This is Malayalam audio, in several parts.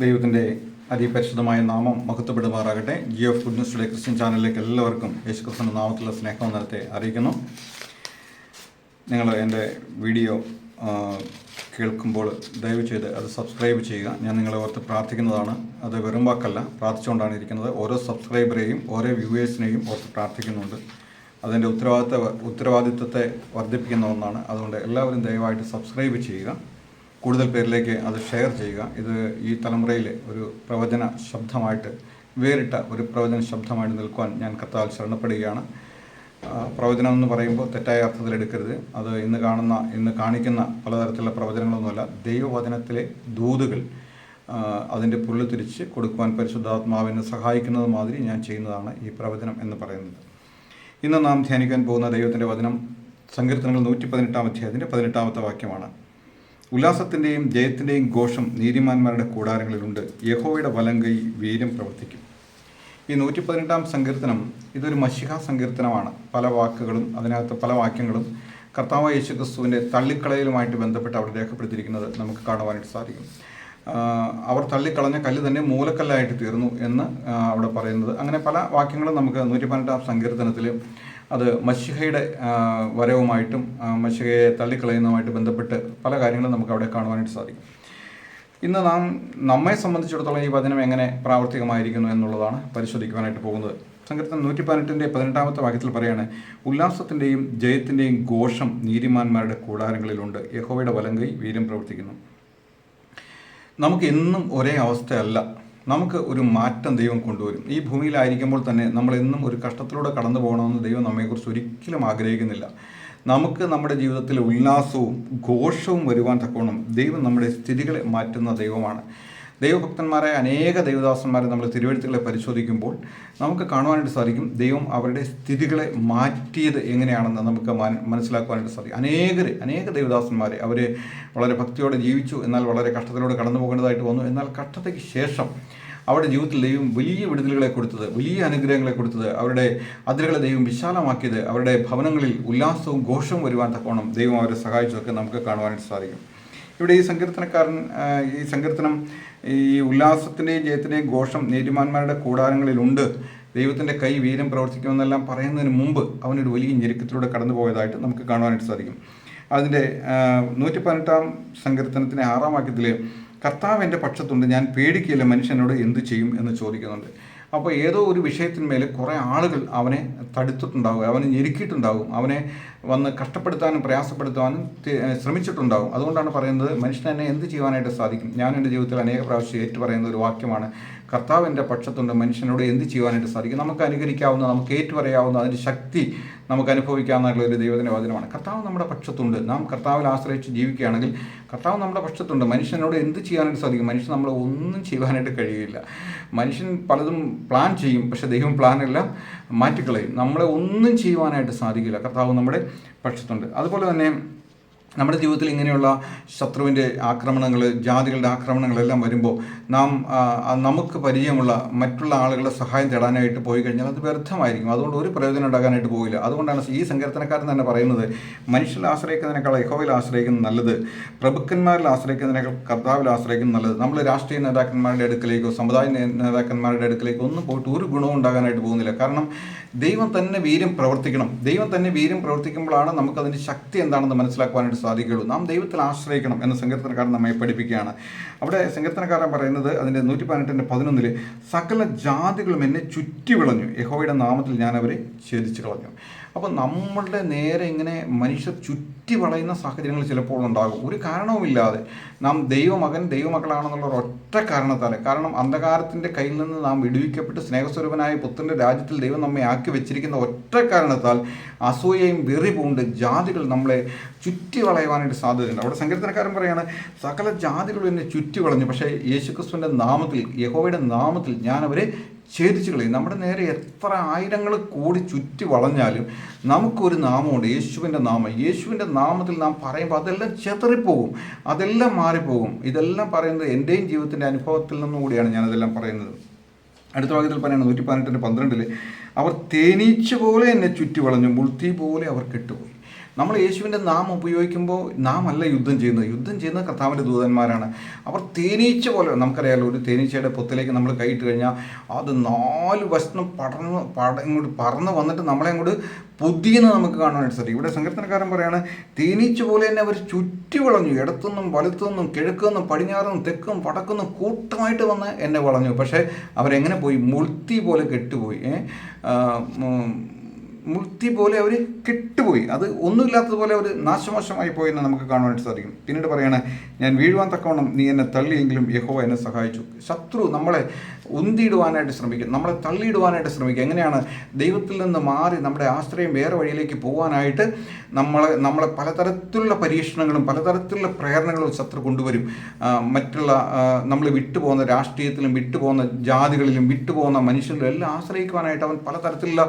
ദൈവത്തിന്റെ അതിപരിശുദ്ധമായ നാമം മഹത്വപ്പെടുമാറാകട്ടെ. G F good news Christian ചാനലിലേക്ക് എല്ലാവർക്കും യേശുക്രിസ്തുവിന്റെ നാമത്തിലുള്ള സ്നേഹവന്ദനത്തെ അറിയിക്കുന്നു. നിങ്ങൾ എന്റെ വീഡിയോ കേൾക്കുമ്പോൾ ദയവ് ചെയ്ത് അത് സബ്സ്ക്രൈബ് ചെയ്യുക. ഞാൻ നിങ്ങളെ ഓർത്ത് പ്രാർത്ഥിക്കുന്നതാണ്. അത് വെറും വാക്കല്ല പ്രാർത്ഥിച്ചുകൊണ്ടാണ് ഇരിക്കുന്നത്. ഓരോ സബ്സ്ക്രൈബറെയും ഓരോ വ്യൂവേഴ്സിനെയും ഓർത്ത് പ്രാർത്ഥിക്കുന്നുണ്ട്. അതിന്റെ ഉത്തരവാദിത്ത ഉത്തരവാദിത്വത്തെ വർദ്ധിപ്പിക്കുന്ന ഒന്നാണ്. അതുകൊണ്ട് എല്ലാവരും ദയവായിട്ട് സബ്സ്ക്രൈബ് ചെയ്യുക. കൂടുതൽ പേരിലേക്ക് അത് ഷെയർ ചെയ്യുക. ഇത് ഈ തലമുറയിലെ ഒരു പ്രവചന ശബ്ദമായിട്ട് വേറിട്ട ഒരു പ്രവചന ശബ്ദമായിട്ട് നിൽക്കുവാൻ ഞാൻ കത്താൽ ശരണപ്പെടുകയാണ്. പ്രവചനം എന്ന് പറയുമ്പോൾ തെറ്റായ അർത്ഥത്തിൽ എടുക്കരുത്. അത് ഇന്ന് കാണുന്ന ഇന്ന് കാണിക്കുന്ന പലതരത്തിലുള്ള പ്രവചനങ്ങളൊന്നുമല്ല. ദൈവവചനത്തിലെ ദൂതുകൾ അതിന്റെ പുല്ല് തിരിച്ച് കൊടുക്കുവാൻ പരിശുദ്ധാത്മാവിനെ സഹായിക്കുന്നത് മാതിരി ഞാൻ ചെയ്യുന്നതാണ് ഈ പ്രവചനം എന്ന് പറയുന്നത്. ഇന്ന് നാം ധ്യാനിക്കാൻ പോകുന്ന ദൈവത്തിന്റെ വചനം സങ്കീർത്തനങ്ങൾ നൂറ്റി പതിനെട്ടാം അധ്യായത്തിന്റെ പതിനെട്ടാമത്തെ വാക്യമാണ്. ഉല്ലാസത്തിന്റെയും ജയത്തിന്റെയും ഘോഷം നീതിമാന്മാരുടെ കൂടാരങ്ങളിലുണ്ട്. യഹോയുടെ വലങ്കൈ വീര്യം പ്രവർത്തിക്കും. ഈ നൂറ്റി പതിനെട്ടാം സങ്കീർത്തനം ഇതൊരു മഷിഹ സങ്കീർത്തനമാണ്. പല വാക്കുകളും അതിനകത്ത് പല വാക്യങ്ങളും കർത്താവ് യേശു ക്രിസ്തുവിന്റെ തള്ളിക്കളയലുമായിട്ട് ബന്ധപ്പെട്ട് അവിടെ രേഖപ്പെടുത്തിയിരിക്കുന്നത് നമുക്ക് കാണുവാനായിട്ട് സാധിക്കും. അവർ തള്ളിക്കളഞ്ഞ കല്ല് തന്നെ മൂലക്കല്ലായിട്ട് തീർന്നു എന്ന് അവിടെ പറയുന്നത്. അങ്ങനെ പല വാക്യങ്ങളും നമുക്ക് നൂറ്റി പതിനെട്ടാം സങ്കീർത്തനത്തിൽ അത് മഷിഹയുടെ വരവുമായിട്ടും മഷിഹയെ തള്ളിക്കളയുന്നതുമായിട്ട് ബന്ധപ്പെട്ട് പല കാര്യങ്ങളും നമുക്ക് അവിടെ കാണുവാനായിട്ട് സാധിക്കും. ഇന്ന് നാം നമ്മെ സംബന്ധിച്ചിടത്തോളം ഈ വചനം എങ്ങനെ പ്രാവർത്തികമായിരിക്കുന്നു എന്നുള്ളതാണ് പരിശോധിക്കുവാനായിട്ട് പോകുന്നത്. സങ്കീർത്തനം നൂറ്റി പതിനെട്ടിന്റെ പതിനെട്ടാമത്തെ വാക്യത്തിൽ പറയാണ് ഉല്ലാസത്തിന്റെയും ജയത്തിന്റെയും ഘോഷം നീതിമാന്മാരുടെ കൂടാരങ്ങളിലുണ്ട്. യഹോവയുടെ വലങ്കൈ വീര്യം പ്രവർത്തിക്കുന്നു. നമുക്ക് എന്നും ഒരേ അവസ്ഥയല്ല. നമുക്ക് ഒരു മാറ്റം ദൈവം കൊണ്ടുവരും. ഈ ഭൂമിയിലായിരിക്കുമ്പോൾ തന്നെ നമ്മൾ എന്നും ഒരു കഷ്ടത്തിലൂടെ കടന്നു പോകണമെന്ന് ദൈവം നമ്മെക്കുറിച്ച് ഒരിക്കലും ആഗ്രഹിക്കുന്നില്ല. നമുക്ക് നമ്മുടെ ജീവിതത്തിൽ ഉല്ലാസവും ഘോഷവും വരുവാൻ തക്കവണ്ണം ദൈവം നമ്മുടെ സ്ഥിതികളെ മാറ്റുന്ന ദൈവമാണ്. ദൈവഭക്തന്മാരെ അനേക ദൈവദാസന്മാരെ നമ്മൾ തിരുവഴുത്തുകളെ പരിശോധിക്കുമ്പോൾ നമുക്ക് കാണുവാനായിട്ട് സാധിക്കും ദൈവം അവരുടെ സ്ഥിതികളെ മാറ്റിയത് എങ്ങനെയാണെന്ന് നമുക്ക് മനസ്സിലാക്കുവാനായിട്ട് സാധിക്കും. അനേകർ അനേക ദൈവദാസന്മാരെ അവർ വളരെ ഭക്തിയോടെ ജീവിച്ചു എന്നാൽ വളരെ കഷ്ടത്തിലൂടെ കടന്നു പോകേണ്ടതായിട്ട് വന്നു. എന്നാൽ കഷ്ടതയ്ക്ക് ശേഷം അവരുടെ ജീവിതത്തിൽ ദൈവം വലിയ വിടുതലുകളെ കൊടുത്തത് വലിയ അനുഗ്രഹങ്ങളെ കൊടുത്തത് അവരുടെ അതിരുകളെ ദൈവം വിശാലമാക്കിയത് അവരുടെ ഭവനങ്ങളിൽ ഉല്ലാസവും ഘോഷവും വരുവാൻ തക്കോണം ദൈവം അവരെ സഹായിച്ചതൊക്കെ നമുക്ക് കാണുവാനായിട്ട് സാധിക്കും. ഇവിടെ ഈ സങ്കീർത്തനക്കാരൻ ഈ സങ്കീർത്തനം ഈ ഉല്ലാസത്തിന്റെയും ജയത്തിന്റെയും ഘോഷം നീതിമാന്മാരുടെ കൂടാരങ്ങളിലുണ്ട്. ദൈവത്തിന്റെ കൈ വീരം പ്രവർത്തിക്കുമെന്നെല്ലാം പറയുന്നതിന് മുമ്പ് അവനൊരു വലിയ ഞെരുക്കത്തിലൂടെ കടന്നു പോയതായിട്ട് നമുക്ക് കാണുവാനായിട്ട് സാധിക്കും. അതിന്റെ നൂറ്റി പതിനെട്ടാം സങ്കീർത്തനത്തിന്റെ ആറാം വാക്യത്തിൽ കർത്താവ് എന്റെ പക്ഷത്തുണ്ട് ഞാൻ പേടിക്കില്ല മനുഷ്യനോട് എന്ത് ചെയ്യും? എന്ന് ചോദിക്കുന്നുണ്ട്. അപ്പോൾ ഏതോ ഒരു വിഷയത്തിന്മേൽ കുറേ ആളുകൾ അവനെ തടുത്തിട്ടുണ്ടാവും അവനെ ഞെരുക്കിയിട്ടുണ്ടാവും അവനെ വന്ന് കഷ്ടപ്പെടുത്താനും പ്രയാസപ്പെടുത്താനും ശ്രമിച്ചിട്ടുണ്ടാവും. അതുകൊണ്ടാണ് പറയുന്നത് മനുഷ്യനെന്നെ എന്ത് ചെയ്യുവാനായിട്ട് സാധിക്കും? ഞാൻ എന്റെ ജീവിതത്തിൽ അനേക പ്രാവശ്യം ഏറ്റു പറയുന്ന ഒരു വാക്യമാണ് കർത്താവ് എന്റെ പക്ഷത്തുണ്ട് മനുഷ്യനോട് എന്ത് ചെയ്യുവാനായിട്ട് സാധിക്കും? നമുക്ക് അനുകരിക്കാവുന്ന നമുക്ക് ഏറ്റുപറയാവുന്ന അതിന്റെ ശക്തി നമുക്ക് അനുഭവിക്കാവുന്ന ഒരു ദൈവത്തിന്റെ വചനമാണ്. കർത്താവ് നമ്മുടെ പക്ഷത്തുണ്ട്. നാം കർത്താവിൽ ആശ്രയിച്ച് ജീവിക്കുകയാണെങ്കിൽ കർത്താവ് നമ്മുടെ പക്ഷത്തുണ്ട്. മനുഷ്യനോട് എന്ത് ചെയ്യാനായിട്ട് സാധിക്കും? മനുഷ്യൻ നമ്മൾ ഒന്നും ചെയ്യുവാനായിട്ട് കഴിയില്ല. മനുഷ്യൻ പലതും പ്ലാൻ ചെയ്യും പക്ഷെ ദൈവം പ്ലാനെല്ലാം മാറ്റിക്കളയും. നമ്മളെ ഒന്നും ചെയ്യുവാനായിട്ട് സാധിക്കില്ല. കർത്താവ് നമ്മുടെ പക്ഷത്തുണ്ട്. അതുപോലെ തന്നെ നമ്മുടെ ജീവിതത്തിൽ ഇങ്ങനെയുള്ള ശത്രുവിന്റെ ആക്രമണങ്ങൾ ജാതികളുടെ ആക്രമണങ്ങളെല്ലാം വരുമ്പോൾ നാം നമുക്ക് പരിചയമുള്ള മറ്റുള്ള ആളുകളുടെ സഹായം തേടാനായിട്ട് പോയി കഴിഞ്ഞാൽ അത് വ്യർത്ഥമായിരിക്കും. അതുകൊണ്ട് ഒരു പ്രയോജനം ഉണ്ടാകാനായിട്ട് പോകില്ല അതുകൊണ്ടാണ് ഈ സങ്കീർത്തനക്കാരൻ തന്നെ പറയുന്നത് മനുഷ്യരിൽ ആശ്രയിക്കുന്നതിനേക്കാൾ യഹോവയിൽ ആശ്രയിക്കുന്നത് നല്ലത് പ്രഭുക്കന്മാരിൽ ആശ്രയിക്കുന്നതിനേക്കാൾ കർത്താവിൽ ആശ്രയിക്കുന്നത് നല്ലത്. നമ്മൾ രാഷ്ട്രീയ നേതാക്കന്മാരുടെ അടുക്കലേക്കോ സമുദായ നേതാക്കന്മാരുടെ അടുക്കലേക്കോ ഒന്നും പോയിട്ട് ഒരു ഗുണവും ഉണ്ടാകാനായിട്ട് പോകുന്നില്ല. കാരണം ദൈവം തന്നെ വീര്യം പ്രവർത്തിക്കണം. ദൈവം തന്നെ വീര്യം പ്രവർത്തിക്കുമ്പോഴാണ് നമുക്കതിന്റെ ശക്തി എന്താണെന്ന് മനസ്സിലാക്കുവാനായിട്ട് സാധിക്കുകയുള്ളൂ. നാം ദൈവത്തിൽ ആശ്രയിക്കണം എന്ന് സങ്കീർത്തനക്കാരൻ നമ്മെ പഠിപ്പിക്കുകയാണ്. അവിടെ സങ്കീർത്തനക്കാരൻ പറയുന്നത് അതിന്റെ നൂറ്റി പതിനെട്ടിന്റെ പതിനൊന്നിൽ സകല ജാതികളും എന്നെ ചുറ്റി വിളഞ്ഞു യഹോയുടെ നാമത്തിൽ ഞാൻ അവരെ ഛേദിച്ചു കളഞ്ഞു അപ്പോൾ നമ്മളുടെ നേരെ ഇങ്ങനെ മനുഷ്യർ ചുറ്റി വളയുന്ന സാഹചര്യങ്ങൾ ചിലപ്പോൾ ഉണ്ടാകും. ഒരു കാരണവുമില്ലാതെ നാം ദൈവമകൻ ദൈവമക്കളാണെന്നുള്ള ഒറ്റ കാരണത്താൽ കാരണം അന്ധകാരത്തിന്റെ കയ്യിൽ നിന്ന് നാം വിടുവിക്കപ്പെട്ട് സ്നേഹസ്വരൂപനായ പുത്രന്റെ രാജ്യത്തിൽ ദൈവം നമ്മെ ആക്കി വെച്ചിരിക്കുന്ന ഒറ്റ കാരണത്താൽ അസൂയയും വെറി പൂണ്ട് ജാതികൾ നമ്മളെ ചുറ്റി വളയുവാനായിട്ട് സാധ്യതയുണ്ട്. അവിടെ സങ്കീർത്തനക്കാരൻ പറയാണ് സകല ജാതികളും എന്നെ ചുറ്റി വളഞ്ഞു. പക്ഷേ യേശുക്രിസ്തുവിന്റെ നാമത്തിൽ യഹോവയുടെ നാമത്തിൽ ഞാൻ അവരെ ഛേദിച്ചു കളയും. നമ്മുടെ നേരെ എത്ര ആയിരങ്ങൾ കൂടി ചുറ്റി വളഞ്ഞാലും നമുക്കൊരു നാമമുണ്ട്. യേശുവിന്റെ നാമം. യേശുവിന്റെ നാമത്തിൽ നാം പറയുമ്പോൾ അതെല്ലാം ചെതറിപ്പോകും. അതെല്ലാം മാറിപ്പോകും. ഇതെല്ലാം പറയുന്നത് എന്റെയും ജീവിതത്തിന്റെ അനുഭവത്തിൽ നിന്നും കൂടിയാണ് ഞാനതെല്ലാം പറയുന്നത്. അടുത്ത ഭാഗത്തിൽ പറയുന്നത് നൂറ്റി പതിനെട്ടിന്റെ പന്ത്രണ്ടിൽ അവർ തേനീച്ച പോലെ എന്നെ ചുറ്റി വളഞ്ഞു മുൾത്തി പോലെ അവർ കെട്ടുപോയി. നമ്മൾ യേശുവിന്റെ നാം ഉപയോഗിക്കുമ്പോൾ നാം അല്ല യുദ്ധം ചെയ്യുന്നത്. യുദ്ധം ചെയ്യുന്നത് കർത്താവിന്റെ ദൂതന്മാരാണ്. അവർ തേനീച്ച പോലെ നമുക്കറിയാലോ ഒരു തേനീച്ചയുടെ പൊത്തിലേക്ക് നമ്മൾ കൈയിട്ട് കഴിഞ്ഞാൽ അത് നാല് വശത്തും പടർന്ന് പട ഇങ്ങോട്ട് പറന്ന് വന്നിട്ട് നമ്മളെ അങ്ങോട്ട് പൊതിയെന്ന് നമുക്ക് കാണാനായിട്ട് സാധിക്കും ഇവിടെ സങ്കീർത്തനക്കാരൻ പറയുകയാണ് തേനീച്ച പോലെ തന്നെ അവർ ചുറ്റി വളഞ്ഞു. ഇടത്തുനിന്നും വലത്തുനിന്നും കിഴക്കുനിന്നും പടിഞ്ഞാറുനിന്നും തെക്കും വടക്കുനിന്നും കൂട്ടമായിട്ട് വന്ന് എന്നെ വളഞ്ഞു. പക്ഷേ അവരെങ്ങനെ പോയി? മുൾത്തി പോലെ കെട്ടുപോയി. മുൾത്തി പോലെ അവർ കെട്ടുപോയി. അത് ഒന്നുമില്ലാത്തതുപോലെ അവർ നാശമോശമായി പോയി എന്ന് നമുക്ക് കാണുവാനായിട്ട് സാധിക്കും. പിന്നീട് പറയാണ് ഞാൻ വീഴുവാൻ തക്കവണ്ണം നീ എന്നെ തള്ളിയെങ്കിലും യഹോവ എന്നെ സഹായിച്ചു. ശത്രു നമ്മളെ ഉന്തിയിടുവാനായിട്ട് ശ്രമിക്കും. നമ്മളെ തള്ളിയിടുവാനായിട്ട് ശ്രമിക്കും. എങ്ങനെയാണ്? ദൈവത്തിൽ നിന്ന് മാറി നമ്മുടെ ആശ്രയം വേറെ വഴിയിലേക്ക് പോകാനായിട്ട് നമ്മളെ നമ്മളെ പലതരത്തിലുള്ള പരീക്ഷണങ്ങളും പലതരത്തിലുള്ള പ്രേരണകളും ശത്രു കൊണ്ടുവരും. മറ്റുള്ള നമ്മൾ വിട്ടുപോകുന്ന രാഷ്ട്രീയത്തിലും വിട്ടുപോകുന്ന ജാതികളിലും വിട്ടുപോകുന്ന മനുഷ്യരിലും എല്ലാം ആശ്രയിക്കുവാനായിട്ട് അവൻ പലതരത്തിലുള്ള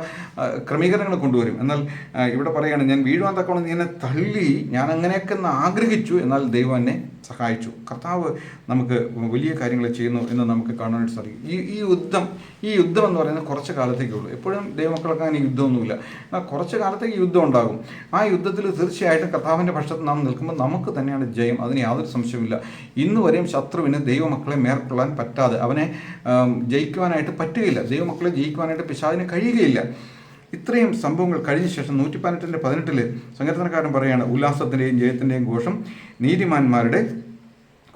ക്രമീകരണങ്ങൾ കൊണ്ടുവരും. എന്നാൽ ഇവിടെ പറയുകയാണ് ഞാൻ വീഴുവാൻ തക്കവണ്ണം എന്നെ തള്ളി ഞാൻ അങ്ങനെയൊക്കെ ആഗ്രഹിച്ചു എന്നാൽ ദൈവം എന്നെ സഹായിച്ചു. കർത്താവ് നമുക്ക് വലിയ കാര്യങ്ങൾ ചെയ്യുന്നു എന്ന് നമുക്ക് കാണാനായിട്ട് സാധിക്കും. ഈ ഈ യുദ്ധം ഈ യുദ്ധം എന്ന് പറയുന്നത് കുറച്ച് കാലത്തേക്കുള്ളൂ എപ്പോഴും ദൈവമക്കൾക്ക് അങ്ങനെ യുദ്ധമൊന്നുമില്ല. എന്നാൽ കുറച്ച് കാലത്തേക്ക് യുദ്ധം ഉണ്ടാകും. ആ യുദ്ധത്തിൽ തീർച്ചയായിട്ടും കർത്താവിന്റെ പക്ഷത്ത് നാം നിൽക്കുമ്പോൾ നമുക്ക് തന്നെയാണ് ജയം. അതിന് യാതൊരു സംശയമില്ല ഇന്ന് വരെയും ശത്രുവിന് ദൈവമക്കളെ മേർക്കൊള്ളാൻ പറ്റാതെ അവനെ ജയിക്കുവാനായിട്ട് പറ്റുകയില്ല. ദൈവമക്കളെ ജയിക്കുവാനായിട്ട് പിശാദിന് കഴിയുകയില്ല. ഇത്രയും സംഭവങ്ങൾ കഴിഞ്ഞ ശേഷം നൂറ്റി പതിനെട്ടിന്റെ പതിനെട്ടിൽ സങ്കീർത്തനക്കാരൻ പറയുകയാണ് ഉല്ലാസത്തിന്റെയും ജയത്തിന്റെയും ഘോഷം നീതിമാന്മാരുടെ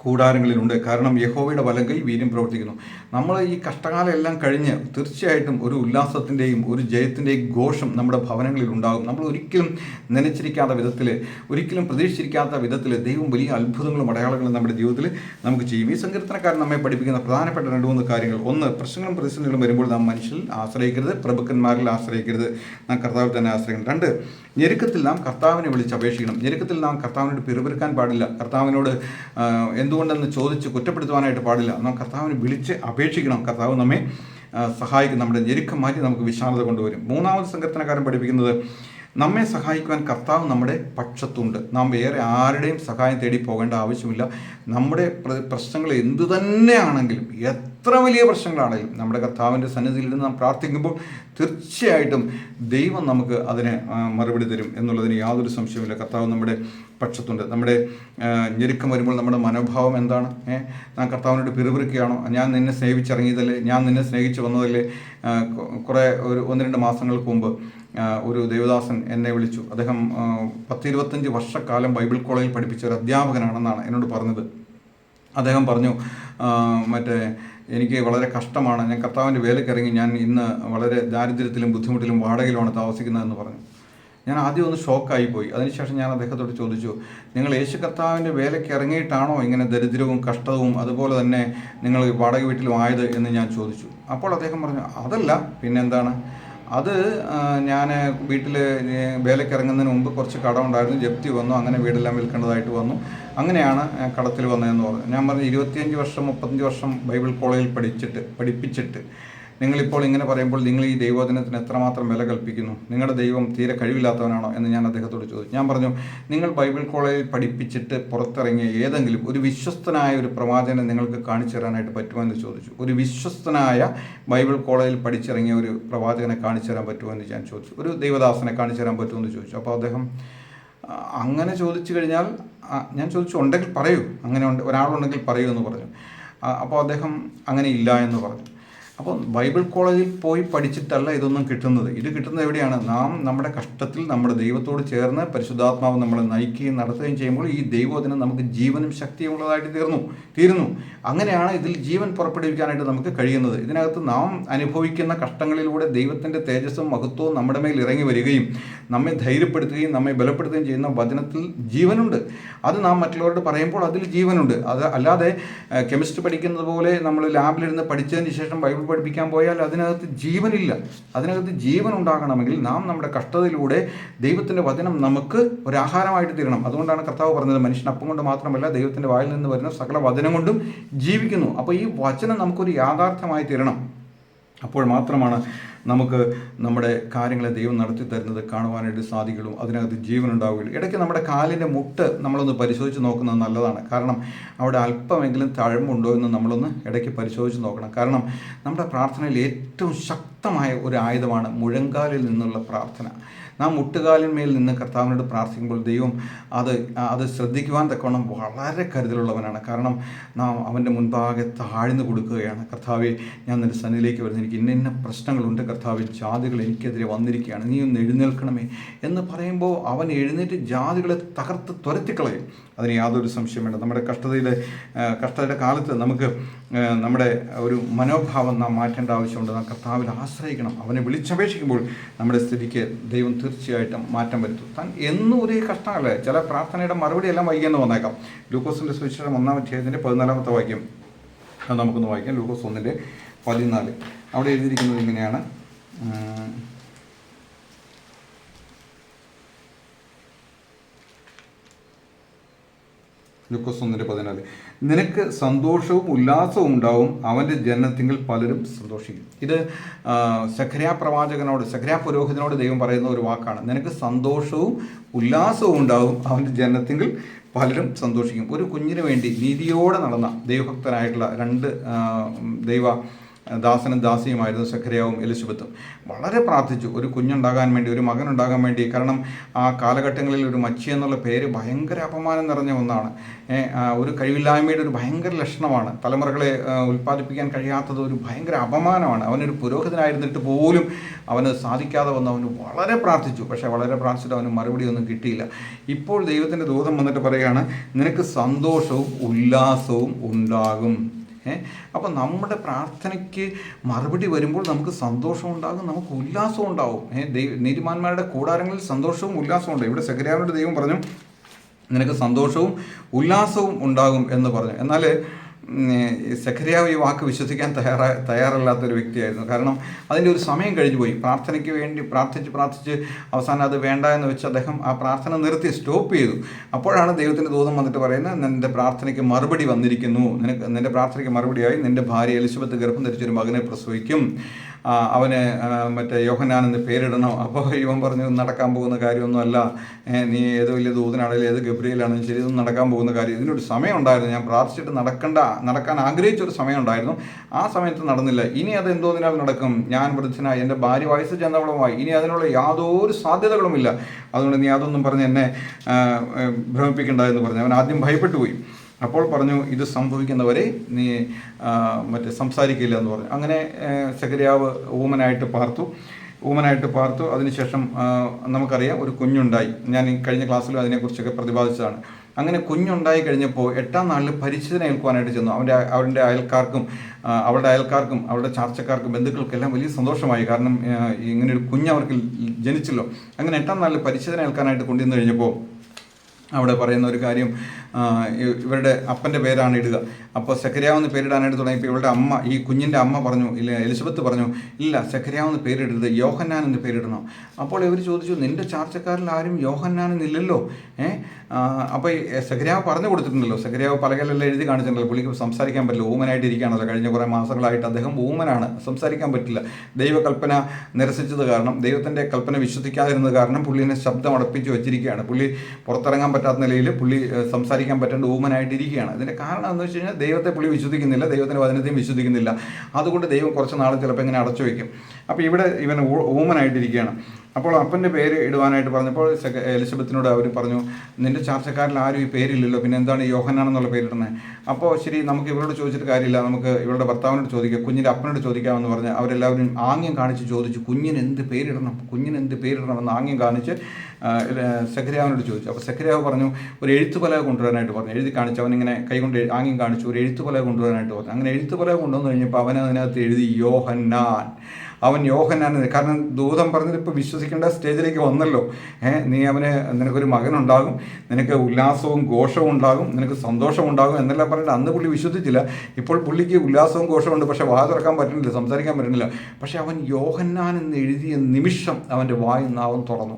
കൂടാരങ്ങളിലുണ്ട്. കാരണം യഹോവയുടെ വലങ്കൈ വീര്യം പ്രവർത്തിക്കുന്നു. നമ്മൾ ഈ കഷ്ടകാലം എല്ലാം കഴിഞ്ഞ് തീർച്ചയായിട്ടും ഒരു ഉല്ലാസത്തിന്റെയും ഒരു ജയത്തിന്റെയും ഘോഷം നമ്മുടെ ഭവനങ്ങളിൽ ഉണ്ടാകും. നമ്മൾ ഒരിക്കലും നനച്ചിരിക്കാത്ത വിധത്തിൽ ഒരിക്കലും പ്രതീക്ഷിച്ചിരിക്കാത്ത വിധത്തിൽ ദൈവം വലിയ അത്ഭുതങ്ങളും അടയാളങ്ങളും നമ്മുടെ ജീവിതത്തിൽ നമുക്ക് ചെയ്യും. ഈ സങ്കീർത്തനക്കാരൻ നമ്മെ പഠിപ്പിക്കുന്ന പ്രധാനപ്പെട്ട രണ്ട് മൂന്ന് കാര്യങ്ങൾ. ഒന്ന് പ്രശ്നങ്ങളും പ്രതിസന്ധികളും വരുമ്പോൾ നാം മനുഷ്യരിൽ ആശ്രയിക്കരുത് പ്രഭുക്കന്മാരിൽ ആശ്രയിക്കരുത്. നാം കർത്താവിൽ തന്നെ ആശ്രയിക്കണം. രണ്ട് ഞെരുക്കത്തിൽ നാം കർത്താവിനെ വിളിച്ച് അപേക്ഷിക്കണം. ഞെരുക്കത്തിൽ നാം കർത്താവിനോട് പിറുപിറുക്കാൻ പാടില്ല. കർത്താവിനോട് ആ, എന്തുകൊണ്ടെന്ന് ചോദിച്ച് കുറ്റപ്പെടുത്തുവാനായിട്ട് പാടില്ല. നാം കർത്താവിനെ വിളിച്ച് അപേക്ഷിക്കണം. കർത്താവ് നമ്മെ സഹായിക്കും. നമ്മുടെ ഞെരുക്കം മാറ്റി നമുക്ക് വിശാലത കൊണ്ടുവരും. മൂന്നാമത് സങ്കീർത്തനക്കാരൻ പഠിപ്പിക്കുന്നത് നമ്മെ സഹായിക്കുവാൻ കർത്താവ് നമ്മുടെ പക്ഷത്തുണ്ട്. നാം വേറെ ആരുടെയും സഹായം തേടി പോകേണ്ട ആവശ്യമില്ല. നമ്മുടെ പ്രശ്നങ്ങൾ എന്തു തന്നെയാണെങ്കിലും എത്ര വലിയ പ്രശ്നങ്ങളാണെങ്കിലും നമ്മുടെ കർത്താവിന്റെ സന്നിധിയിൽ നിന്ന് നാം പ്രാർത്ഥിക്കുമ്പോൾ തീർച്ചയായിട്ടും ദൈവം നമുക്ക് അതിന് മറുപടി തരും എന്നുള്ളതിന് യാതൊരു സംശയവുമില്ല. കർത്താവ് നമ്മുടെ പക്ഷത്തുണ്ട്. നമ്മുടെ ഞെരുക്കം വരുമ്പോൾ നമ്മുടെ മനോഭാവം എന്താണ്? ഞാൻ കർത്താവിനോട് പിറുപിറുക്കുകയാണോ? ഞാൻ നിന്നെ സ്നേഹിച്ചിറങ്ങിയതല്ലേ? ഞാൻ നിന്നെ സ്നേഹിച്ച് വന്നതല്ലേ? കുറേ ഒരു ഒന്ന് രണ്ട് മാസങ്ങൾക്ക് മുമ്പ് ഒരു ദേവദാസൻ എന്നെ വിളിച്ചു. അദ്ദേഹം പത്തിരുപത്തഞ്ച് വർഷക്കാലം ബൈബിൾ കോളേജിൽ പഠിപ്പിച്ച ഒരു അധ്യാപകനാണെന്നാണ് എന്നോട് പറഞ്ഞത്. അദ്ദേഹം പറഞ്ഞു മറ്റേ എനിക്ക് വളരെ കഷ്ടമാണ്. ഞാൻ കർത്താവിന്റെ വേലയ്ക്ക് ഇറങ്ങി ഞാൻ ഇന്ന് വളരെ ദാരിദ്ര്യത്തിലും ബുദ്ധിമുട്ടിലും വാടകയിലുമാണ് താമസിക്കുന്നതെന്ന് പറഞ്ഞു. ഞാൻ ആദ്യം ഒന്ന് ഷോക്കായി പോയി. അതിനുശേഷം ഞാൻ അദ്ദേഹത്തോട് ചോദിച്ചു നിങ്ങൾ യേശു കർത്താവിന്റെ വേലയ്ക്ക് ഇറങ്ങിയിട്ടാണോ ഇങ്ങനെ ദരിദ്രവും കഷ്ടവും അതുപോലെ തന്നെ നിങ്ങൾ വാടക വീട്ടിലും ആയത്? എന്ന് ഞാൻ ചോദിച്ചു. അപ്പോൾ അദ്ദേഹം പറഞ്ഞു അതല്ല പിന്നെന്താണ്? അത് ഞാൻ വീട്ടിൽ വേലയ്ക്ക് ഇറങ്ങുന്നതിന് മുമ്പ് കുറച്ച് കടം ഉണ്ടായിരുന്നു. ജപ്തി വന്നു. അങ്ങനെ വീടെല്ലാം വിൽക്കേണ്ടതായിട്ട് വന്നു. അങ്ങനെയാണ് കടത്തിൽ വന്നതെന്ന് പറഞ്ഞു. ഞാൻ പറഞ്ഞു ഇരുപത്തിയഞ്ച് വർഷം മുപ്പത്തഞ്ച് വർഷം ബൈബിൾ കോളേജിൽ പഠിച്ചിട്ട് പഠിപ്പിച്ചിട്ട് നിങ്ങളിപ്പോൾ ഇങ്ങനെ പറയുമ്പോൾ നിങ്ങൾ ഈ ദൈവവചനത്തിന് എത്രമാത്രം വില കൽപ്പിക്കുന്നു? നിങ്ങളുടെ ദൈവം തീരെ കഴിവില്ലാത്തവനാണോ എന്ന് ഞാൻ അദ്ദേഹത്തോട് ചോദിച്ചു. ഞാൻ പറഞ്ഞു നിങ്ങൾ ബൈബിൾ കോളേജിൽ പഠിപ്പിച്ചിട്ട് പുറത്തിറങ്ങിയ ഏതെങ്കിലും ഒരു വിശ്വസ്തനായ ഒരു പ്രവാചകനെ നിങ്ങൾക്ക് കാണിച്ചു തരാനായിട്ട് പറ്റുമോ എന്ന് ചോദിച്ചു. ഒരു വിശ്വസ്തനായ ബൈബിൾ കോളേജിൽ പഠിച്ചിറങ്ങിയ ഒരു പ്രവാചകനെ കാണിച്ചു തരാൻ പറ്റുമോ എന്ന് ഞാൻ ചോദിച്ചു. ഒരു ദൈവദാസനെ കാണിച്ചു തരാൻ പറ്റുമോ എന്ന് ചോദിച്ചു. അപ്പോൾ അദ്ദേഹം അങ്ങനെ ചോദിച്ചു കഴിഞ്ഞാൽ ഞാൻ ചോദിച്ചു ഉണ്ടെങ്കിൽ പറയൂ. അങ്ങനെ ഉണ്ട് ഒരാളുണ്ടെങ്കിൽ പറയൂ എന്ന് പറഞ്ഞു. അപ്പോൾ അദ്ദേഹം അങ്ങനെ ഇല്ല എന്ന് പറഞ്ഞു. അപ്പോൾ ബൈബിൾ കോളേജിൽ പോയി പഠിച്ചിട്ടല്ല ഇതൊന്നും കിട്ടുന്നത്. ഇത് കിട്ടുന്നത് എവിടെയാണ്? നാം നമ്മുടെ കഷ്ടത്തിൽ നമ്മുടെ ദൈവത്തോട് ചേർന്ന് പരിശുദ്ധാത്മാവ് നമ്മളെ നയിക്കുകയും നടത്തുകയും ചെയ്യുമ്പോൾ ഈ ദൈവത്തിന് നമുക്ക് ജീവനും ശക്തിയും ഉള്ളതായിട്ട് തീർന്നു. തീരുന്നു. അങ്ങനെയാണ് ഇതിൽ ജീവൻ പുറപ്പെടുവിക്കാനായിട്ട് നമുക്ക് കഴിയുന്നത്. ഇതിനകത്ത് നാം അനുഭവിക്കുന്ന കഷ്ടങ്ങളിലൂടെ ദൈവത്തിന്റെ തേജസ്സും മഹത്വവും നമ്മുടെ മേൽ ഇറങ്ങി വരികയും നമ്മെ ധൈര്യപ്പെടുത്തുകയും നമ്മെ ബലപ്പെടുത്തുകയും ചെയ്യുന്ന വചനത്തിൽ ജീവനുണ്ട്. അത് നാം മറ്റുള്ളവരോട് പറയുമ്പോൾ അതിൽ ജീവനുണ്ട്. അത് അല്ലാതെ കെമിസ്ട്രി പഠിക്കുന്നത് പോലെ നമ്മൾ ലാബിലിരുന്ന് പഠിച്ചതിന് ശേഷം ബൈബിൾ പഠിപ്പിക്കാൻ പോയാൽ അതിനകത്ത് ജീവനില്ല. അതിനകത്ത് ജീവൻ ഉണ്ടാകണമെങ്കിൽ നാം നമ്മുടെ കഷ്ടതയിലൂടെ ദൈവത്തിന്റെ വചനം നമുക്ക് ഒരു ആഹാരമായിട്ട് തീരണം. അതുകൊണ്ടാണ് കർത്താവ് പറഞ്ഞത് മനുഷ്യൻ അപ്പം കൊണ്ട് മാത്രമല്ല ദൈവത്തിന്റെ വായിൽ നിന്ന് വരുന്ന സകല വചനം കൊണ്ടും ജീവിക്കുന്നു. അപ്പോൾ ഈ വചനം നമുക്കൊരു യാഥാർത്ഥ്യമായി തീരണം. അപ്പോൾ മാത്രമാണ് നമുക്ക് നമ്മുടെ കാര്യങ്ങളെ ദൈവം നടത്തി തരുന്നത് കാണുവാനായിട്ട് സാധിക്കുള്ളൂ. അതിനകത്ത് ജീവൻ ഉണ്ടാവുകയുള്ളൂ. ഇടയ്ക്ക് നമ്മുടെ കാലിന്റെ മുട്ട് നമ്മളൊന്ന് പരിശോധിച്ച് നോക്കുന്നത് നല്ലതാണ്. കാരണം അവിടെ അല്പമെങ്കിലും തഴമ്പുണ്ടോ എന്ന് നമ്മളൊന്ന് ഇടയ്ക്ക് പരിശോധിച്ച് നോക്കണം. കാരണം നമ്മുടെ പ്രാർത്ഥനയിൽ ഏറ്റവും ശക്തമായ ഒരു ആയുധമാണ് മുഴങ്കാലിൽ നിന്നുള്ള പ്രാർത്ഥന. നാം മുട്ടുകാലിന്മേൽ നിന്ന് കർത്താവിനോട് പ്രാർത്ഥിക്കുമ്പോൾ ദൈവം അത് അത് ശ്രദ്ധിക്കുവാൻ തക്കവണ്ണം വളരെ കരുതലുള്ളവനാണ്. കാരണം നാം അവന്റെ മുൻപാകെ താഴ്ന്നു കൊടുക്കുകയാണ്. കർത്താവെ ഞാൻ നിന്റെ സന്നിധിയിലേക്ക് വരുന്നു. എനിക്ക് ഇന്ന ഇന്ന പ്രശ്നങ്ങളുണ്ട്. കർത്താവ് ജാതികൾ എനിക്കെതിരെ വന്നിരിക്കുകയാണ്. നീ ഒന്ന് എഴുന്നേൽക്കണമേ എന്ന് പറയുമ്പോൾ അവൻ എഴുന്നേറ്റ് ജാതികളെ തകർത്ത് തുരത്തിക്കളയും. അതിന് യാതൊരു സംശയം വേണ്ട. നമ്മുടെ കഷ്ടതയിലെ കഷ്ടതയുടെ കാലത്ത് നമുക്ക് നമ്മുടെ ഒരു മനോഭാവം നാം മാറ്റേണ്ട ആവശ്യമുണ്ട്. നാം കർത്താവിൽ ആശ്രയിക്കണം. അവനെ വിളിച്ചപേക്ഷിക്കുമ്പോൾ നമ്മുടെ സ്ഥിതിക്ക് ദൈവം തീർച്ചയായിട്ടും മാറ്റം വരുത്തും. താൻ എന്നും ഒരേ കഷ്ടമല്ലേ ചില പ്രാർത്ഥനയുടെ മറുപടി എല്ലാം വൈകിയെന്ന് വന്നേക്കാം. ലൂക്കോസിന്റെ സുവിശേഷം ഒന്നാം അധ്യായത്തിന്റെ പതിനാലാമത്തെ വാക്യം. അത് നമുക്കൊന്ന് വായിക്കാം. ലൂക്കോസ് ഒന്നിന്റെ പതിനാല്. അവിടെ എഴുതിയിരിക്കുന്നത് ഇങ്ങനെയാണ്. ലൂക്കോസ് ഒന്നിന്റെ പതിനാല്. നിനക്ക് സന്തോഷവും ഉല്ലാസവും ഉണ്ടാവും. അവന്റെ ജനനത്തിങ്കിൽ പലരും സന്തോഷിക്കും. ഇത് ശഖരാ പ്രവാചകനോട് സഖര്യാ പുരോഹിതനോട് ദൈവം പറയുന്ന ഒരു വാക്കാണ്. നിനക്ക് സന്തോഷവും ഉല്ലാസവും ഉണ്ടാവും. അവന്റെ ജനനത്തിങ്കിൽ പലരും സന്തോഷിക്കും. ഒരു കുഞ്ഞിനു വേണ്ടി നീതിയോടെ നടന്ന ദൈവഭക്തനായിട്ടുള്ള രണ്ട് ദൈവ ദാസനും ദാസിയുമായിരുന്നു സഖരിയാവും എലിസബത്തും. വളരെ പ്രാർത്ഥിച്ചു. ഒരു കുഞ്ഞുണ്ടാകാൻ വേണ്ടി ഒരു മകൻ ഉണ്ടാകാൻ വേണ്ടി. കാരണം ആ കാലഘട്ടങ്ങളിൽ ഒരു മച്ചി എന്നുള്ള പേര് ഭയങ്കര അപമാനം നിറഞ്ഞ ഒന്നാണ്. ഒരു കഴിവില്ലായ്മയുടെ ഒരു ഭയങ്കര ലക്ഷണമാണ്. തലമുറകളെ ഉൽപ്പാദിപ്പിക്കാൻ കഴിയാത്തത് ഒരു ഭയങ്കര അപമാനമാണ്. അവനൊരു പുരോഹിതനായിരുന്നിട്ട് പോലും അവന് സാധിക്കാതെ വന്ന് അവന് വളരെ പ്രാർത്ഥിച്ചു. പക്ഷേ വളരെ പ്രാർത്ഥിച്ചിട്ട് അവന് മറുപടി ഒന്നും കിട്ടിയില്ല. ഇപ്പോൾ ദൈവത്തിന്റെ ദൂതം വന്നിട്ട് പറയുകയാണ് നിനക്ക് സന്തോഷവും ഉല്ലാസവും ഉണ്ടാകും. ഏ? അപ്പം നമ്മുടെ പ്രാർത്ഥനയ്ക്ക് മറുപടി വരുമ്പോൾ നമുക്ക് സന്തോഷം ഉണ്ടാകും നമുക്ക് ഉല്ലാസം ഉണ്ടാവും. ദൈവ നീതിമാന്മാരുടെ കൂടാരങ്ങളിൽ സന്തോഷവും ഉല്ലാസവും ഉണ്ട്. ഇവിടെ സെക്രട്ടറിയോട് ദൈവം പറഞ്ഞു നിനക്ക് സന്തോഷവും ഉല്ലാസവും ഉണ്ടാകും എന്ന് പറഞ്ഞു. എന്നാൽ സെഖരിയാവ് ഈ വാക്ക് വിശ്വസിക്കാൻ തയ്യാറാ തയ്യാറല്ലാത്ത ഒരു വ്യക്തിയായിരുന്നു. കാരണം അതിന്റെ ഒരു സമയം കഴിഞ്ഞു പോയി. പ്രാർത്ഥനയ്ക്ക് വേണ്ടി പ്രാർത്ഥിച്ച് പ്രാർത്ഥിച്ച് അവസാനം അത് വേണ്ട എന്ന് വെച്ച് അദ്ദേഹം ആ പ്രാർത്ഥന നിർത്തി സ്റ്റോപ്പ് ചെയ്തു. അപ്പോഴാണ് ദൈവത്തിന്റെ ദൂതം വന്നിട്ട് പറയുന്നത് നിന്റെ പ്രാർത്ഥനയ്ക്ക് മറുപടി വന്നിരിക്കുന്നു. നിനക്ക് നിന്റെ പ്രാർത്ഥനയ്ക്ക് മറുപടിയായി നിന്റെ ഭാര്യ എലിസബത്ത് ഗർഭം ധരിച്ചൊരു മകനെ പ്രസവിക്കും. അവന് മറ്റേ യോഹനാനെന്ന് പേരിടണം. അപ്പോൾ ഇവൻ പറഞ്ഞു നടക്കാൻ പോകുന്ന കാര്യമൊന്നുമല്ല നീ ഏത് വലിയ ദൂതനാണെങ്കിലും ഏത് ഗബ്രിയിലാണെങ്കിലും ശരി ഇതൊന്നും നടക്കാൻ പോകുന്ന കാര്യം ഇതിനൊരു സമയം ഉണ്ടായിരുന്നു. ഞാൻ പ്രാർത്ഥിച്ചിട്ട് നടക്കണ്ട നടക്കാൻ ആഗ്രഹിച്ച ഒരു സമയം ഉണ്ടായിരുന്നു. ആ സമയത്ത് നടന്നില്ല. ഇനി അത് എന്തോതിനാൽ നടക്കും? ഞാൻ വൃദ്ധനായി എന്റെ ഭാര്യ വയസ്സ് ചെന്നവളുമായി. ഇനി അതിനുള്ള യാതൊരു സാധ്യതകളുമില്ല. അതുകൊണ്ട് നീ അതൊന്നും പറഞ്ഞ് എന്നെ ഭ്രമിപ്പിക്കേണ്ട എന്ന് പറഞ്ഞു. അവൻ ആദ്യം ഭയപ്പെട്ടു പോയി. അപ്പോൾ പറഞ്ഞു ഇത് സംഭവിക്കുന്നവരെ നീ മറ്റേ സംസാരിക്കില്ല എന്ന് പറഞ്ഞു. അങ്ങനെ സെക്രയാവ് ഊമനായിട്ട് പാർത്തു. ഊമനായിട്ട് പാർത്തു. അതിനുശേഷം നമുക്കറിയാം ഒരു കുഞ്ഞുണ്ടായി. ഞാൻ കഴിഞ്ഞ ക്ലാസ്സിലും അതിനെക്കുറിച്ചൊക്കെ പ്രതിപാദിച്ചതാണ്. അങ്ങനെ കുഞ്ഞുണ്ടായി കഴിഞ്ഞപ്പോൾ എട്ടാം നാളിൽ പരിചിതനെ ഏൽക്കുവാനായിട്ട് ചെന്നു. അവന്റെ അവരുടെ അയൽക്കാർക്കും അവളുടെ അയൽക്കാർക്കും അവരുടെ ചാർച്ചക്കാർക്കും ബന്ധുക്കൾക്കെല്ലാം വലിയ സന്തോഷമായി. കാരണം ഇങ്ങനെ ഒരു കുഞ്ഞ് അവർക്ക് ജനിച്ചല്ലോ. അങ്ങനെ എട്ടാം നാളിൽ പരിചിതനെ ഏൽക്കാനായിട്ട് കൊണ്ടുവന്നു കഴിഞ്ഞപ്പോൾ അവിടെ പറയുന്ന ഒരു കാര്യം ഇവരുടെ അപ്പന്റെ പേരാണ് ഇടുക. അപ്പോൾ സെക്കരിയാവെന്ന് പേരിടാനായിട്ട് തുടങ്ങിയപ്പോൾ ഇവളുടെ അമ്മ ഈ കുഞ്ഞിന്റെ അമ്മ പറഞ്ഞു ഇല്ല എലിസബത്ത് പറഞ്ഞു ഇല്ല സെക്കരിയാവെന്ന് പേരിടരുത് യോഹന്നാൻ എന്ന് പേരിടണം. അപ്പോൾ ഇവർ ചോദിച്ചു നിന്റെ ചാർച്ചക്കാരിൽ ആരും യോഹന്നാൻ എന്നില്ലല്ലോ? ഏ? അപ്പോൾ സെക്കരിയാവ് പറഞ്ഞു കൊടുത്തിട്ടുണ്ടല്ലോ. സെക്കരിയാവ് പലകലെല്ലാം എഴുതി കാണിച്ചിട്ടുണ്ടല്ലോ. പുള്ളിക്ക് സംസാരിക്കാൻ പറ്റില്ല. ഊമനായിട്ട് ഇരിക്കുകയാണല്ലോ കഴിഞ്ഞ കുറേ മാസങ്ങളായിട്ട് അദ്ദേഹം ഊമനാണ്. സംസാരിക്കാൻ പറ്റില്ല. ദൈവകൽപ്പന നിരസിച്ചത് കാരണം ദൈവത്തിന്റെ കൽപ്പന വിശ്വസിക്കാതിരുന്നത് കാരണം പുള്ളിനെ ശബ്ദം അടപ്പിച്ച് വെച്ചിരിക്കുകയാണ്. പുള്ളി പുറത്തിറങ്ങാൻ പറ്റാത്ത നിലയിൽ പുള്ളി ഏഹ്, സംസാരിക്കാൻ പറ്റേണ്ട ഊമനായിട്ട് ഇരിക്കുകയാണ് ഇതിന്റെ കാരണം എന്ന് വെച്ച് കഴിഞ്ഞാൽ ദൈവത്തെ പുള്ളി വിശ്വസിക്കുന്നില്ല ദൈവത്തിന്റെ വചനത്തെയും വിശ്വസിക്കുന്നില്ല. അതുകൊണ്ട് ദൈവം കുറച്ച് നാൾ ചിലപ്പോൾ ഇങ്ങനെ അടച്ചു വയ്ക്കും. അപ്പോൾ ഇവിടെ ഇവൻ ഊമനായിട്ടിരിക്കുകയാണ്. അപ്പോൾ അപ്പന്റെ പേര് ഇടുവാനായിട്ട് പറഞ്ഞപ്പോൾ എലിസബത്തിനോട് അവർ പറഞ്ഞു നിന്റെ ചാർച്ചക്കാരിൽ ആരും ഈ പേരില്ലല്ലോ. പിന്നെ എന്താണ് യോഹനാണെന്നുള്ള പേരിടുന്നത് അപ്പോൾ ശരി നമുക്ക് ഇവരോട് ചോദിച്ചിട്ട് കാര്യമില്ല. നമുക്ക് ഇവരുടെ ഭർത്താവിനോട് ചോദിക്കാം കുഞ്ഞിന്റെ അപ്പനോട് ചോദിക്കാമെന്ന് പറഞ്ഞ് അവരെല്ലാവരും ആംഗ്യം കാണിച്ച് ചോദിച്ചു കുഞ്ഞിന് എന്ത് പേരിടണം? കുഞ്ഞിന് എന്ത് പേരിടണമെന്ന് ആംഗ്യം കാണിച്ച് സെക്രയാവിനോട് ചോദിച്ചു. അപ്പോൾ സെക്രയാവ് പറഞ്ഞു ഒരു എഴുത്തുപലക കൊണ്ടുവരാനായിട്ട് പറഞ്ഞു. എഴുതി കാണിച്ചു അവനിങ്ങനെ കൈകൊണ്ട് ആംഗ്യം കാണിച്ചു ഒരു എഴുത്തുപലക കൊണ്ടുവരാനായിട്ട് പറഞ്ഞു. അങ്ങനെ എഴുത്തുപലക കൊണ്ടുവന്നു കഴിഞ്ഞപ്പോൾ അവൻ അതിനകത്ത് എഴുതി യോഹന്നാൻ. അവൻ യോഹനാണ് കാരണം ദൂതം പറഞ്ഞത് ഇപ്പോൾ വിശ്വസിക്കേണ്ട സ്റ്റേജിലേക്ക് വന്നല്ലോ. ഏഹ് നീ അവന് നിനക്കൊരു മകനുണ്ടാകും നിനക്ക് ഉല്ലാസവും ഘോഷവും ഉണ്ടാകും നിനക്ക് സന്തോഷം ഉണ്ടാകും എന്നെല്ലാം പറഞ്ഞിട്ട് അന്ന് പുള്ളി വിശ്വസിച്ചില്ല. ഇപ്പോൾ പുള്ളിക്ക് ഉല്ലാസവും ഘോഷവും ഉണ്ട് പക്ഷേ വാ തുറക്കാൻ പറ്റുന്നില്ല സംസാരിക്കാൻ പറ്റുന്നില്ല. പക്ഷേ അവൻ യോഹന്നാൻ എന്ന് എഴുതിയ നിമിഷം അവന്റെ വായും നാവും തുറന്നു.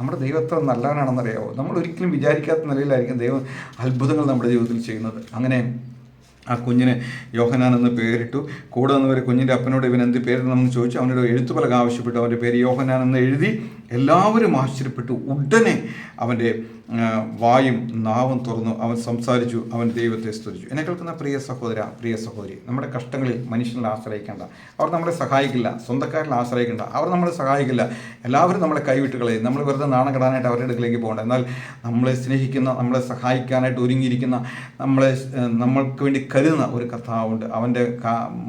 നമ്മുടെ ദൈവം എത്ര നല്ലവനാണെന്നറിയാവോ? നമ്മൾ ഒരിക്കലും വിചാരിക്കാത്ത നിലയിലായിരിക്കും ദൈവം അത്ഭുതങ്ങൾ നമ്മുടെ ജീവിതത്തിൽ ചെയ്യുന്നത്. അങ്ങനെ ആ കുഞ്ഞിന് യോഹനാൻ എന്ന് പേരിട്ടു. കൂടെ വന്നവർ കുഞ്ഞിന്റെ അപ്പനോട് ഇവൻ എന്ത് പേര് നമ്മൾ ചോദിച്ചു. അവനോട് എഴുത്തുപലക ആവശ്യപ്പെട്ടു. അവന്റെ പേര് യോഹനാൻ എന്ന് എഴുതി എല്ലാവരും ആശ്ചര്യപ്പെട്ടു. ഉടനെ അവന്റെ വായും നാവും തുറന്നു അവൻ സംസാരിച്ചു. അവൻ ദൈവത്തെ സ്തുതിച്ചു. എന്നെ കേൾക്കുന്ന പ്രിയ സഹോദര പ്രിയ സഹോദരി നമ്മുടെ കഷ്ടങ്ങളിൽ മനുഷ്യനെ ആശ്രയിക്കേണ്ട. അവർ നമ്മളെ സഹായിക്കില്ല. സ്വന്തക്കാരിൽ ആശ്രയിക്കേണ്ട. അവർ നമ്മളെ സഹായിക്കില്ല. എല്ലാവരും നമ്മളെ കൈവിട്ട് കളയും. നമ്മൾ വെറുതെ നാണം കെടാനായിട്ട് അവരുടെ അടുക്കിലേക്ക് പോകണ്ട. എന്നാൽ നമ്മളെ സ്നേഹിക്കുന്ന നമ്മളെ സഹായിക്കാനായിട്ട് ഒരുങ്ങിയിരിക്കുന്ന നമ്മളെ നമ്മൾക്ക് വേണ്ടി കരുതുന്ന ഒരു കർത്താവുണ്ട്. അവന്റെ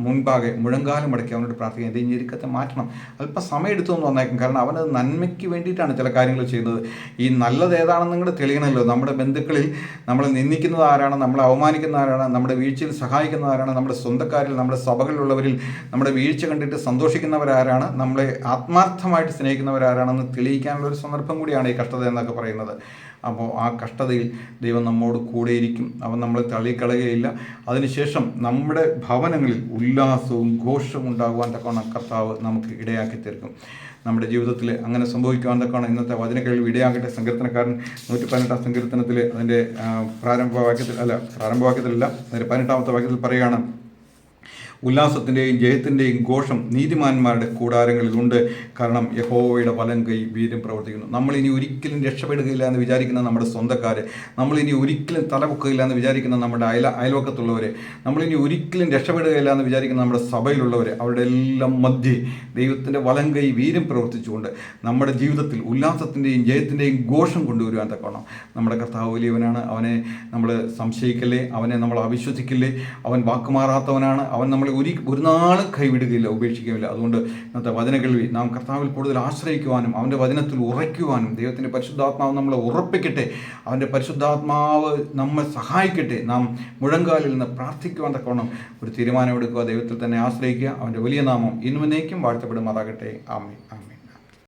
മുൻപാകെ മുഴങ്കാലം മടക്കി അവനോട് പ്രാർത്ഥിക്കുക എന്റെ ഞെരുക്കത്തെ മാറ്റണം. അല്പം സമയം എടുത്തു എന്ന് വന്നേക്കും. കാരണം അവനത് നന്മയ്ക്ക് വേണ്ടിയിട്ടാണ് ചില കാര്യങ്ങൾ ചെയ്യുന്നത്. ഈ നല്ലത് ഏതാണെന്ന് കൂടെ തെളിയണമല്ലോ. നമ്മുടെ ബന്ധുക്കളിൽ നമ്മളെ നിന്ദിക്കുന്നത് ആരാണ്? നമ്മളെ അവമാനിക്കുന്ന ആരാണ്? നമ്മുടെ വീഴ്ചയിൽ സഹായിക്കുന്ന ആരാണ്? നമ്മുടെ സ്വന്തക്കാരിൽ നമ്മുടെ സഭകളിലുള്ളവരിൽ നമ്മുടെ വീഴ്ച കണ്ടിട്ട് സന്തോഷിക്കുന്നവരാരാണ് നമ്മളെ ആത്മാർത്ഥമായിട്ട് സ്നേഹിക്കുന്നവരാരാണെന്ന് തെളിയിക്കാനുള്ള ഒരു സന്ദർഭം കൂടിയാണ് ഈ കഷ്ടത എന്നൊക്കെ പറയുന്നത്. അപ്പോൾ ആ കഷ്ടതയിൽ ദൈവം നമ്മോട് കൂടെയിരിക്കും. അവൻ നമ്മളെ തള്ളിക്കളയുകയില്ല. അതിനുശേഷം നമ്മുടെ ഭവനങ്ങളിൽ ഉല്ലാസവും ഘോഷവും ഉണ്ടാകുവാൻ തക്കവണ്ണം കർത്താവ് നമുക്ക് ഇടയാക്കി തീർക്കും നമ്മുടെ ജീവിതത്തിൽ അങ്ങനെ സംഭവിക്കുവാൻ തക്കവണ്ണം ഇന്നത്തെ വചന കഴിവ് ഇടയാകട്ടെ. സങ്കീർത്തനക്കാരൻ നൂറ്റി പതിനെട്ടാം സങ്കീർത്തനത്തിൽ അതിന്റെ പ്രാരംഭവാക്യത്തിൽ പ്രാരംഭ വാക്യത്തിൽ അല്ല പ്രാരംഭവാക്യത്തിലല്ല അതിന്റെ പതിനെട്ടാമത്തെ വാക്യത്തിൽ പറയുകയാണ് ഉല്ലാസത്തിന്റെയും ജയത്തിന്റെയും ഘോഷം നീതിമാന്മാരുടെ കൂടാരങ്ങളിലുണ്ട്. കാരണം യഹോവയുടെ വലം കൈ വീര്യം പ്രവർത്തിക്കുന്നു. നമ്മൾ ഇനി ഒരിക്കലും രക്ഷപ്പെടുകയില്ല എന്ന് വിചാരിക്കുന്ന നമ്മുടെ സ്വന്തക്കാർ നമ്മൾ ഇനി ഒരിക്കലും തലപൊക്കുകയില്ല എന്ന് വിചാരിക്കുന്ന നമ്മുടെ അയല അയൽവക്കത്തുള്ളവരെ നമ്മളിനി ഒരിക്കലും രക്ഷപ്പെടുകയില്ല എന്ന് വിചാരിക്കുന്ന നമ്മുടെ സഭയിലുള്ളവരെ അവരുടെ എല്ലാം മധ്യേ ദൈവത്തിന്റെ വലം കൈ വീര്യം പ്രവർത്തിച്ചുകൊണ്ട് നമ്മുടെ ജീവിതത്തിൽ ഉല്ലാസത്തിന്റെയും ജയത്തിന്റെയും ഘോഷം കൊണ്ടുവരുവാൻ തക്കണം നമ്മുടെ കർത്താവ് വലിയവനാണ്. അവനെ നമ്മൾ സംശയിക്കല്ലേ? അവനെ നമ്മൾ അവിശ്വസിക്കില്ലേ? അവൻ വാക്കുമാറാത്തവനാണ്. അവൻ നമ്മളെ ഒരു ഒരു നാളും കൈവിടുകയില്ല ഉപേക്ഷിക്കുകയില്ല അതുകൊണ്ട് ഇന്നത്തെ വചന കേൾവി നാം കർത്താവിൽ കൂടുതൽ ആശ്രയിക്കുവാനും അവന്റെ വചനത്തിൽ ഉറയ്ക്കുവാനും ദൈവത്തിന്റെ പരിശുദ്ധാത്മാവ് നമ്മളെ ഉറപ്പിക്കട്ടെ അവന്റെ പരിശുദ്ധാത്മാവ് നമ്മെ സഹായിക്കട്ടെ നാം മുഴങ്കാലിൽ നിന്ന് പ്രാർത്ഥിക്കുവാൻ തക്കവണ്ണം ഒരു തീരുമാനമെടുക്കുക ദൈവത്തിൽ തന്നെ ആശ്രയിക്കുക അവന്റെ വലിയ നാമം ഇന്നുമെന്നേക്കും വാഴ്ത്തപ്പെടുമാറാകട്ടെ. ആമേ ആമേ